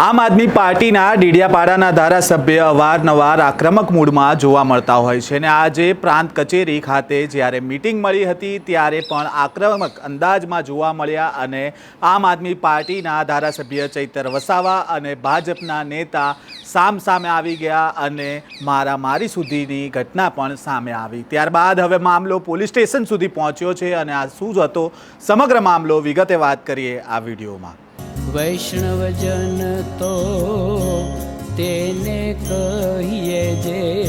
આમ આદમી પાર્ટીના ડીડિયાપાડાના ધારાસભ્ય અવારનવાર આક્રમક મૂડમાં જોવા મળતા હોય છે અને આજે પ્રાંત કચેરી ખાતે જ્યારે મીટિંગ મળી હતી ત્યારે પણ આક્રમક અંદાજમાં જોવા મળ્યા અને આમ આદમી પાર્ટીના ધારાસભ્ય ચૈતર વસાવા અને ભાજપના નેતા સામ સામે આવી ગયા અને મારામારી સુધીની ઘટના પણ સામે આવી. ત્યારબાદ હવે મામલો પોલીસ સ્ટેશન સુધી પહોંચ્યો છે અને આ શું હતો સમગ્ર મામલો વિગતે વાત કરીએ આ વિડીયોમાં. વૈષ્ણવજન તો તેને કહીએ જે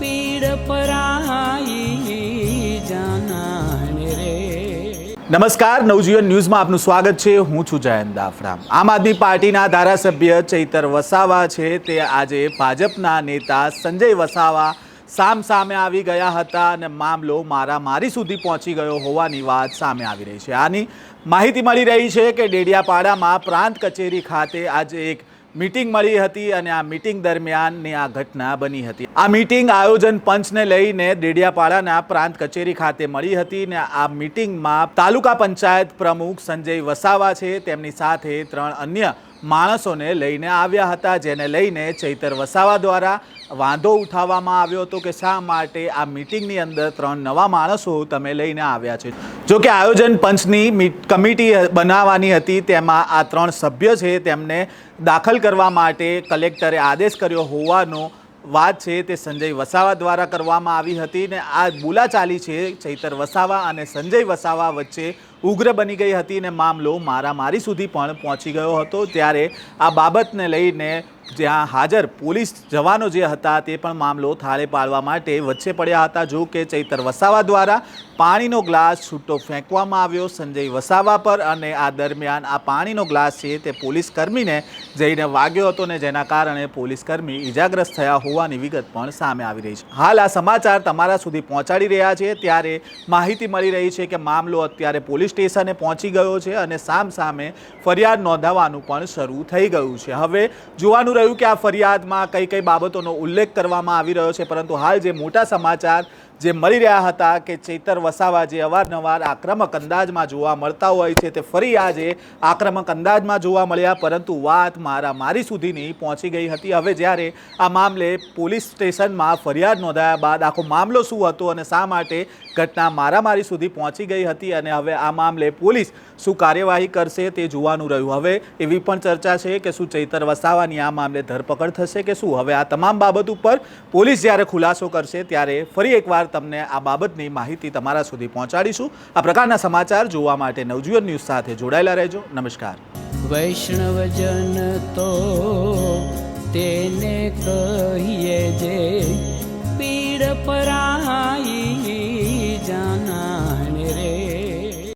પીડ પરાઈ જાનાને રે. નમસ્કાર, નવજીવન ન્યૂઝમાં આપનું સ્વાગત છે. હું છું જયંત દાફડા આમ આદમી પાર્ટીના ધારાસભ્ય ચૈતર વસાવા છે. તે આજે ભાજપના નેતા સંજય વસાવા સામ સામે આવી ગયા હતા અને મામલો મારામારી સુધી પહોંચી ગયો હોવાની વાત સામે આવી રહી છે. આની માહિતી મળી રહી છે કે ડેડિયાપાડામાં પ્રાંત કચેરી ખાતે આજે એક મીટિંગ મળી હતી અને આ મીટિંગ દરમિયાનની આ ઘટના બની હતી. આ મીટિંગ આયોજન પંચને લઈને ડેડિયાપાડાના પ્રાંત કચેરી ખાતે મળી હતી ને આ મીટિંગમાં તાલુકા પંચાયત પ્રમુખ સંજય વસાવા છે. તેમની સાથે ત્રણ અન્ય માણસોને લઈને આવ્યા હતા, જેને લઈને ચૈતર વસાવા દ્વારા વાંધો ઉઠાવવામાં આવ્યો હતો કે શા માટે આ મીટિંગની અંદર ત્રણ નવા માણસો તમે લઈને આવ્યા છે. જો કે આયોજન પંચની કમિટી બનાવવાની હતી, તેમાં આ ત્રણ સભ્ય છે, તેમને દાખલ કરવા માટે કલેક્ટરે આદેશ કર્યો હોવાનો વાત છે, તે સંજય વસાવા દ્વારા કરવામાં આવી હતી ને આ બોલાચાલી છે, ચૈતર વસાવા અને સંજય વસાવા વચ્ચે ઉગ્ર બની ગઈ હતી ને મામલો મારામારી સુધી પણ પહોંચી ગયો હતો. ત્યારે આ બાબતને લઈને જ્યાં હાજર પોલીસ જવાનો જે હતા તે પણ મામલો થાળે પાડવા માટે વચ્ચે પડ્યા હતા. જો કે ચૈતર વસાવા દ્વારા પાણીનો ગ્લાસ છૂટો ફેંકવામાં આવ્યો. સંજય વસાવા પર અને આ દરમિયાન આ પાણીનો ગ્લાસ છે તે પોલીસ કર્મીને જઈને વાગ્યો હતો ને જેના કારણે પોલીસ કર્મી ઈજાગ્રસ્ત થયા હોવાની વિગત પણ સામે આવી રહી છે. હાલ આ સમાચાર તમારા સુધી પહોંચાડી રહ્યા છે. ત્યારે માહિતી મળી રહી છે કે મામલો અત્યારે પોલીસ સ્ટેશને પહોંચી ગયો છે અને સામ સામે ફરિયાદ નોંધાવવાનું પણ શરૂ થઈ ગયું છે. હવે જોવાનું રહ્યું કે આ ફરિયાદમાં કઈ કઈ બાબતોનો ઉલ્લેખ કરવામાં આવી રહ્યો છે, પરંતુ હાલ જે મોટા સમાચાર જે મળી રહ્યા હતા કે ચૈતર વસાવા જે અવારનવાર આક્રમક અંદાજમાં જોવા મળતા હોય છે, તે ફરી આજે આક્રમક અંદાજમાં જોવા મળ્યા, પરંતુ વાત મારા મારી સુધીની પહોંચી ગઈ હતી. હવે જ્યારે આ મામલે પોલીસ સ્ટેશનમાં ફરિયાદ નોંધાયા બાદ આખો મામલો શું હતો અને શા માટે ઘટના મારામારી સુધી પહોંચી ગઈ હતી અને હવે આ મામલે પોલીસ શું કાર્યવાહી કરશે તે જોવાનું રહ્યું. હવે એવી પણ ચર્ચા છે કે શું ચૈતર વસાવાની આ મામલે ધરપકડ થશે કે શું? હવે આ તમામ બાબત ઉપર પોલીસ જ્યારે ખુલાસો કરશે, ત્યારે ફરી એકવાર તમને આ બાબતની માહિતી તમારા સુધી પહોંચાડીશું. આ પ્રકારના સમાચાર જોવા માટે નવજીવન ન્યૂઝ સાથે જોડાયેલા રહેજો. નમસ્કાર. વૈષ્ણવજન તો તેને કહીએ જે પીડ પરાઈ